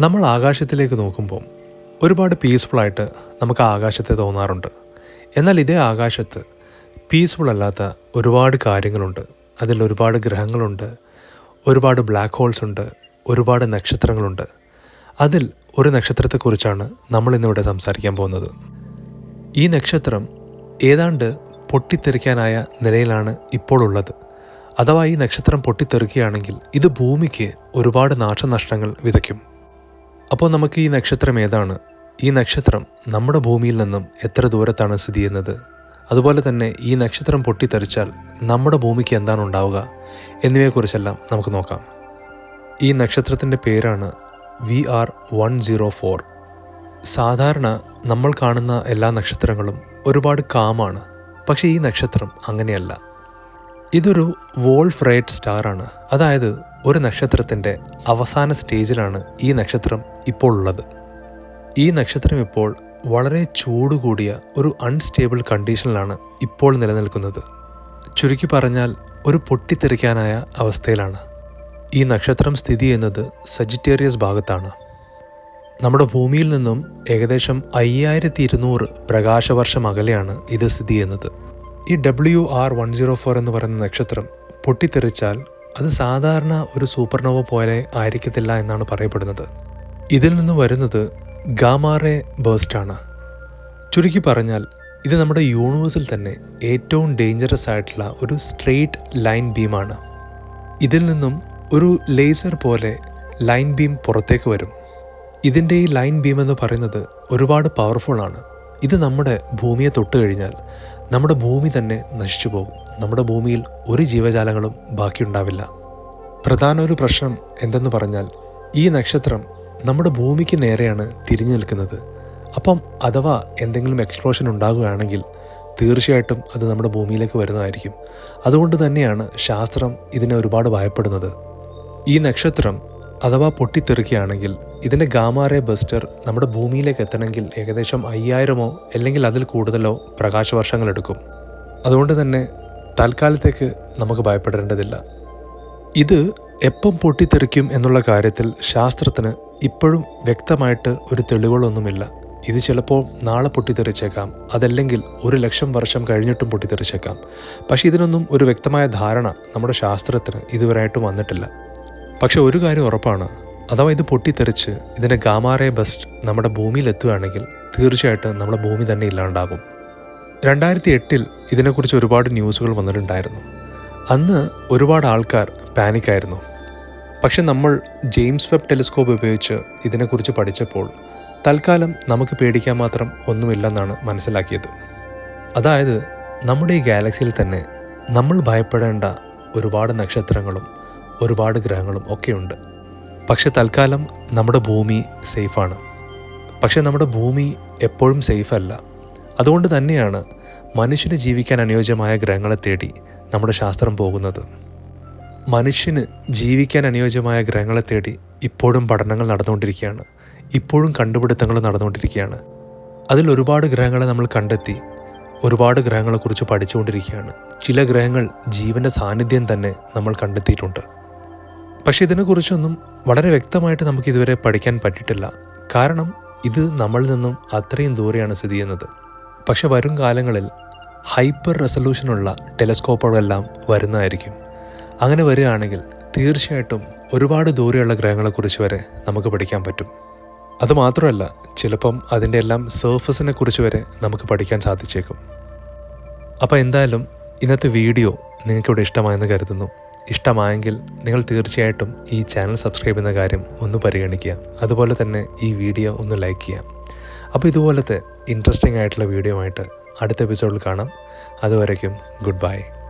നമ്മൾ ആകാശത്തിലേക്ക് നോക്കുമ്പോൾ ഒരുപാട് പീസ്ഫുള്ളായിട്ട് നമുക്ക് ആകാശത്തെ തോന്നാറുണ്ട്. എന്നാൽ ഇതേ ആകാശത്ത് പീസ്ഫുൾ അല്ലാത്ത ഒരുപാട് കാര്യങ്ങളുണ്ട്. അതിൽ ഒരുപാട് ഗ്രഹങ്ങളുണ്ട്. ഒരുപാട് ബ്ലാക്ക് ഹോൾസ് ഉണ്ട്. ഒരുപാട് നക്ഷത്രങ്ങളുണ്ട്. അതിൽ ഒരു നക്ഷത്രത്തെക്കുറിച്ചാണ് നമ്മൾ ഇന്നിവിടെ സംസാരിക്കാൻ പോകുന്നത്. ഈ നക്ഷത്രം ഏതാണ്ട് പൊട്ടിത്തെറിക്കാനായ നിലയിലാണ് ഇപ്പോൾ ഉള്ളത്. അഥവാ ഈ നക്ഷത്രം പൊട്ടിത്തെറിക്കുകയാണെങ്കിൽ ഇത് ഭൂമിക്ക് ഒരുപാട് നാശനഷ്ടങ്ങൾ വിതയ്ക്കും. അപ്പോൾ നമുക്ക് ഈ നക്ഷത്രം ഏതാണ്? ഈ നക്ഷത്രം നമ്മുടെ ഭൂമിയിൽ നിന്നും എത്ര ദൂരത്താണ് സ്ഥിതി ചെയ്യുന്നത്? അതുപോലെ തന്നെ ഈ നക്ഷത്രം പൊട്ടിത്തെറിച്ചാൽ നമ്മുടെ ഭൂമിക്ക് എന്താണ് ഉണ്ടാവുക? എന്നിവയെക്കുറിച്ചെല്ലാം നമുക്ക് നോക്കാം. ഈ നക്ഷത്രത്തിന്റെ പേരാണ് V R one zero four. സാധാരണ നമ്മൾ കാണുന്ന എല്ലാ നക്ഷത്രങ്ങളും ഒരുപാട് കാമാണ്. പക്ഷേ ഈ നക്ഷത്രം അങ്ങനെയല്ല. ഇതൊരു വോൾഫ് റേറ്റ് സ്റ്റാർ ആണ്. അതായത് ഒരു നക്ഷത്രത്തിന്റെ അവസാന സ്റ്റേജിലാണ് ഈ നക്ഷത്രം ഇപ്പോൾ ഉള്ളത്. ഈ നക്ഷത്രം ഇപ്പോൾ വളരെ ചൂട് കൂടിയ ഒരു അൺസ്റ്റേബിൾ കണ്ടീഷനിലാണ് ഇപ്പോൾ നിലനിൽക്കുന്നത്. ചുരുക്കി പറഞ്ഞാൽ ഒരു പൊട്ടിത്തെറിക്കാനായ അവസ്ഥയിലാണ്. ഈ നക്ഷത്രം സ്ഥിതി ചെയ്യുന്നത് സജിറ്റേറിയസ് ഭാഗത്താണ്. നമ്മുടെ ഭൂമിയിൽ നിന്നും ഏകദേശം അയ്യായിരത്തി ഇരുന്നൂറ് പ്രകാശവർഷം അകലെയാണ് ഇത് സ്ഥിതി ചെയ്യുന്നത്. ഈ W R one zero four എന്ന് പറയുന്ന നക്ഷത്രം പൊട്ടിത്തെറിച്ചാൽ അത് സാധാരണ ഒരു സൂപ്പർനോവ പോലെ ആയിരിക്കത്തില്ല എന്നാണ് പറയപ്പെടുന്നത്. ഇതിൽ നിന്ന് വരുന്നത് ഗാമാറെ ബേസ്റ്റാണ് ചുരുക്കി പറഞ്ഞാൽ ഇത് നമ്മുടെ യൂണിവേഴ്സിൽ തന്നെ ഏറ്റവും ഡേഞ്ചറസ് ആയിട്ടുള്ള ഒരു സ്ട്രെയിറ്റ് ലൈൻ ബീമാണ് ഇതിൽ നിന്നും ഒരു ലേസർ പോലെ ലൈൻ ബീം പുറത്തേക്ക് വരും. ഇതിന്റെ ഈ ലൈൻ ബീം എന്ന് പറയുന്നത് ഒരുപാട് പവർഫുൾ ആണ്. ഇത് നമ്മുടെ ഭൂമിയെ തൊട്ട് കഴിഞ്ഞാൽ നമ്മുടെ ഭൂമി തന്നെ നശിച്ചു പോകും. നമ്മുടെ ഭൂമിയിൽ ഒരു ജീവജാലങ്ങളും ബാക്കിയുണ്ടാവില്ല. പ്രധാന ഒരു പ്രശ്നം എന്തെന്ന് പറഞ്ഞാൽ ഈ നക്ഷത്രം നമ്മുടെ ഭൂമിക്ക് നേരെയാണ് തിരിഞ്ഞു നിൽക്കുന്നത്. അപ്പം അഥവാ എന്തെങ്കിലും എക്സ്പ്ലോഷൻ ഉണ്ടാകുകയാണെങ്കിൽ തീർച്ചയായിട്ടും അത് നമ്മുടെ ഭൂമിയിലേക്ക് വരുന്നതായിരിക്കും. അതുകൊണ്ട് തന്നെയാണ് ശാസ്ത്രം ഇതിനെ ഒരുപാട് ഭയപ്പെടുന്നത്. ഈ നക്ഷത്രം അഥവാ പൊട്ടിത്തെറിക്കുകയാണെങ്കിൽ ഇതിന്റെ ഗാമാറെ ബസ്റ്റർ നമ്മുടെ ഭൂമിയിലേക്ക് എത്തണമെങ്കിൽ ഏകദേശം അയ്യായിരമോ അല്ലെങ്കിൽ അതിൽ കൂടുതലോ പ്രകാശവർഷങ്ങൾ എടുക്കും. അതുകൊണ്ട് തന്നെ തൽക്കാലത്തേക്ക് നമുക്ക് ഭയപ്പെടേണ്ടതില്ല. ഇത് എപ്പം പൊട്ടിത്തെറിക്കും എന്നുള്ള കാര്യത്തിൽ ശാസ്ത്രത്തിന് ഇപ്പോഴും വ്യക്തമായിട്ട് ഒരു തെളിവുകളൊന്നുമില്ല. ഇത് ചിലപ്പോൾ നാളെ പൊട്ടിത്തെറിച്ചേക്കാം അതല്ലെങ്കിൽ ഒരു ലക്ഷം വർഷം കഴിഞ്ഞിട്ടും പൊട്ടിത്തെറിച്ചേക്കാം. പക്ഷേ ഇതിനൊന്നും ഒരു വ്യക്തമായ ധാരണ നമ്മുടെ ശാസ്ത്രത്തിന് ഇതുവരെയായിട്ടും വന്നിട്ടില്ല. പക്ഷെ ഒരു കാര്യം ഉറപ്പാണ്. അഥവാ ഇത് പൊട്ടിത്തെറിച്ച് ഇതിന്റെ ഗാമാറെ ബസ്റ്റ് നമ്മുടെ ഭൂമിയിൽ എത്തുകയാണെങ്കിൽ തീർച്ചയായിട്ടും നമ്മുടെ ഭൂമി തന്നെ ഇല്ലാണ്ടാകും. രണ്ടായിരത്തി എട്ടിൽ ഇതിനെക്കുറിച്ച് ഒരുപാട് ന്യൂസുകൾ വന്നിട്ടുണ്ടായിരുന്നു. അന്ന് ഒരുപാട് ആൾക്കാർ പാനിക്കായിരുന്നു. പക്ഷെ നമ്മൾ ജെയിംസ് വെബ് ടെലിസ്കോപ്പ് ഉപയോഗിച്ച് ഇതിനെക്കുറിച്ച് പഠിച്ചപ്പോൾ തൽക്കാലം നമുക്ക് പേടിക്കാൻ മാത്രം ഒന്നുമില്ലെന്നാണ് മനസ്സിലാക്കിയത്. അതായത് നമ്മുടെ ഈ ഗാലക്സിയിൽ തന്നെ നമ്മൾ ഭയപ്പെടേണ്ട ഒരുപാട് നക്ഷത്രങ്ങളും ഒരുപാട് ഗ്രഹങ്ങളും ഒക്കെയുണ്ട്. പക്ഷെ തൽക്കാലം നമ്മുടെ ഭൂമി സേഫാണ്. പക്ഷെ നമ്മുടെ ഭൂമി എപ്പോഴും സേഫല്ല. അതുകൊണ്ട് തന്നെയാണ് മനുഷ്യന് ജീവിക്കാൻ അനുയോജ്യമായ ഗ്രഹങ്ങളെ തേടി നമ്മുടെ ശാസ്ത്രം പോകുന്നത്. മനുഷ്യന് ജീവിക്കാൻ അനുയോജ്യമായ ഗ്രഹങ്ങളെ തേടി ഇപ്പോഴും പഠനങ്ങൾ നടന്നുകൊണ്ടിരിക്കുകയാണ്. ഇപ്പോഴും കണ്ടുപിടുത്തങ്ങൾ നടന്നുകൊണ്ടിരിക്കുകയാണ്. അതിൽ ഒരുപാട് ഗ്രഹങ്ങളെ നമ്മൾ കണ്ടെത്തി ഒരുപാട് ഗ്രഹങ്ങളെക്കുറിച്ച് പഠിച്ചുകൊണ്ടിരിക്കുകയാണ്. ചില ഗ്രഹങ്ങൾ ജീവന്റെ സാന്നിധ്യം തന്നെ നമ്മൾ കണ്ടെത്തിയിട്ടുണ്ട്. പക്ഷെ ഇതിനെക്കുറിച്ചൊന്നും വളരെ വ്യക്തമായിട്ട് നമുക്ക് ഇതുവരെ പഠിക്കാൻ പറ്റിയിട്ടില്ല. കാരണം ഇത് നമ്മളിൽ നിന്നും അത്രയും ദൂരെയാണ് സ്ഥിതി ചെയ്യുന്നത്. പക്ഷെ വരും കാലങ്ങളിൽ ഹൈപ്പർ റെസൊല്യൂഷനുള്ള ടെലസ്കോപ്പുകളെല്ലാം വരുന്നതായിരിക്കും. അങ്ങനെ വരികയാണെങ്കിൽ തീർച്ചയായിട്ടും ഒരുപാട് ദൂരെയുള്ള ഗ്രഹങ്ങളെക്കുറിച്ച് വരെ നമുക്ക് പഠിക്കാൻ പറ്റും. അതുമാത്രമല്ല ചിലപ്പം അതിന്റെ എല്ലാം സർഫസിനെ കുറിച്ച് വരെ നമുക്ക് പഠിക്കാൻ സാധിച്ചേക്കും. അപ്പോൾ എന്തായാലും ഇന്നത്തെ വീഡിയോ നിങ്ങൾക്കിവിടെ ഇഷ്ടമായെന്ന് കരുതുന്നു. ഇഷ്ടമായെങ്കിൽ നിങ്ങൾ തീർച്ചയായിട്ടും ഈ ചാനൽ സബ്സ്ക്രൈബ് ചെയ്യുന്ന കാര്യം ഒന്ന് പരിഗണിക്കുക. അതുപോലെ തന്നെ ഈ വീഡിയോ ഒന്ന് ലൈക്ക് ചെയ്യാം അപ്പോൾ ഇതുപോലത്തെ ഇൻട്രസ്റ്റിംഗ് ആയിട്ടുള്ള വീഡിയോ ആയിട്ട് അടുത്ത എപ്പിസോഡിൽ കാണാം. അതുവരയ്ക്കും ഗുഡ് ബൈ